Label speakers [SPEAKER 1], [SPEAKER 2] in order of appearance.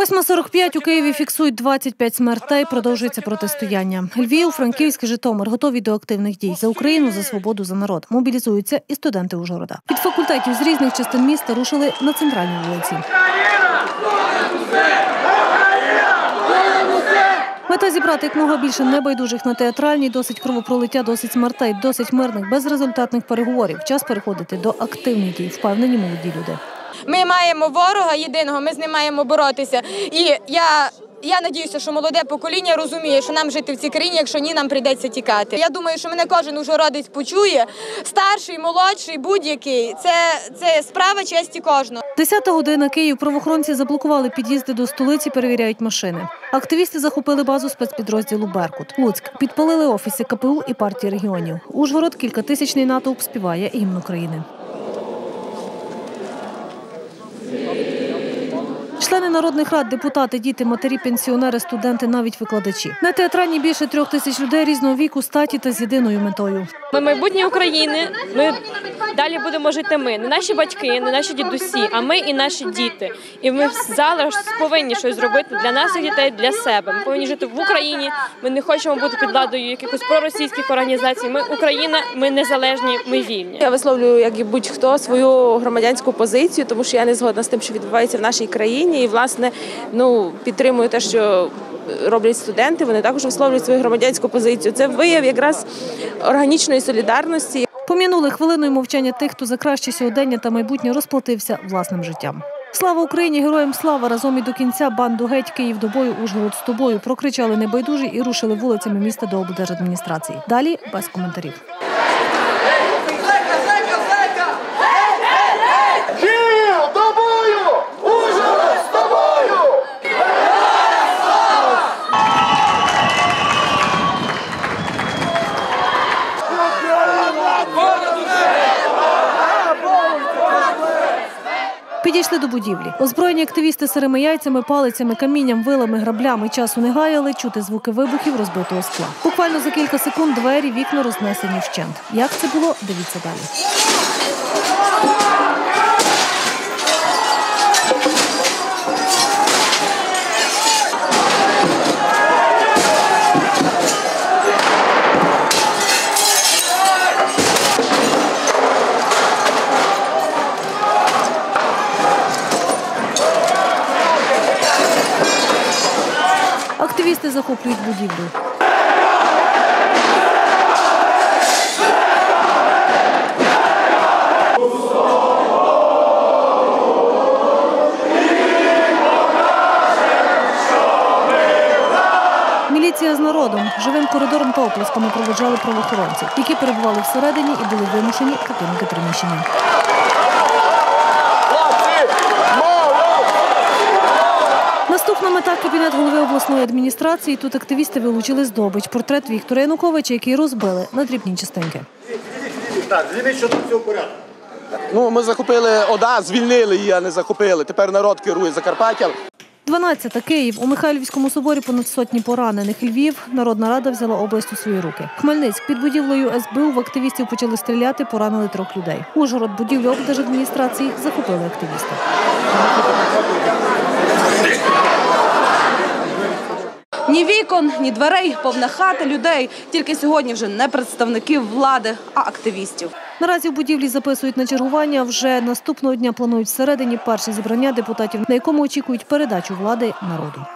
[SPEAKER 1] 8.45 у Києві фіксують 25 смертей. Продовжується протистояння. Львів, Франківськ, Житомир готові до активних дій за Україну, за свободу, за народ. Мобілізуються і студенти Ужгорода. Від факультетів з різних частин міста рушили на центральні вулиці. Мета зібрати якмога більше небайдужих на театральній, досить кровопролиття, досить смертей, досить мирних, безрезультатних переговорів. Час переходити до активних дій, впевнені молоді люди.
[SPEAKER 2] Ми маємо ворога єдиного, ми з ним маємо боротися. І я. Я надіюся, що молоде покоління розуміє, що нам жити в цій країні, якщо ні, нам прийдеться тікати. Я думаю, що мене кожен ужгородець почує. Старший, молодший, будь-який. Це, це справа честі кожного.
[SPEAKER 1] Десята година Київ. Правоохоронці заблокували під'їзди до столиці, перевіряють машини. Активісти захопили базу спецпідрозділу Беркут. Луцьк підпалили офіси КПУ і партії регіонів. Ужгород кількатисячний натовп співає гімн України. Члени народних рад, депутати, діти, матері, пенсіонери, студенти, навіть викладачі. На театральні більше трьох тисяч людей різного віку, статі та з єдиною метою.
[SPEAKER 3] Ми майбутнє України. Ми далі будемо жити. Ми не наші батьки, не наші дідусі, а ми і наші діти. І ми зараз повинні щось зробити для наших дітей, для себе. Ми повинні жити в Україні. Ми не хочемо бути під владою якихось проросійських організацій. Ми Україна, ми незалежні, ми вільні.
[SPEAKER 4] Я висловлюю, як і будь-хто, свою громадянську позицію, тому що я не згодна з тим, що відбувається в нашій країні, і власне ну підтримую те, що роблять студенти. Вони також висловлюють свою громадянську позицію. Це вияв якраз органічної солідарності.
[SPEAKER 1] Пом'янули хвилиною мовчання тих, хто за краще сьогодення та майбутнє розплатився власним життям. Слава Україні! Героям слава! Разом і до кінця банду геть Київ до бою, Ужгород з тобою. Прокричали небайдужі і рушили вулицями міста до облдержадміністрації. Далі без коментарів.
[SPEAKER 5] Київ до бою! Ужгород з тобою!
[SPEAKER 1] Підійшли до будівлі. Озброєні активісти сирими яйцями, палицями, камінням, вилами, граблями часу не гаяли, чути звуки вибухів розбитого скла. Буквально за кілька секунд двері, вікна рознесені вщент. Як це було? Дивіться далі. Активісти захоплюють будівлю. Міліція з народом живим коридором та оплесками проводжали правоохоронців, які перебували всередині і були вимушені покинути приміщення. Наступна мета кабінет голови обласної адміністрації. Тут активісти вилучили здобич портрет Віктора Януковича, який розбили на дрібні частинки.
[SPEAKER 5] Так, звільніть, що тут все в порядку.
[SPEAKER 6] Ну, ми захопили ОДА, звільнили її, а не захопили. Тепер народ керує Закарпаттям.
[SPEAKER 1] 12. Київ. У Михайлівському соборі понад сотні поранених. Львів. Народна рада взяла область у свої руки. Хмельницьк. Під будівлею СБУ в активістів почали стріляти, поранили трьох людей. Ужгород. Будівлю облдержадміністрації захопили активісти.
[SPEAKER 7] Ні вікон, ні дверей, повна хата людей. Тільки сьогодні вже не представників влади, а активістів.
[SPEAKER 1] Наразі в будівлі записують на чергування. Вже наступного дня планують всередині перше зібрання депутатів, на якому очікують передачу влади народу.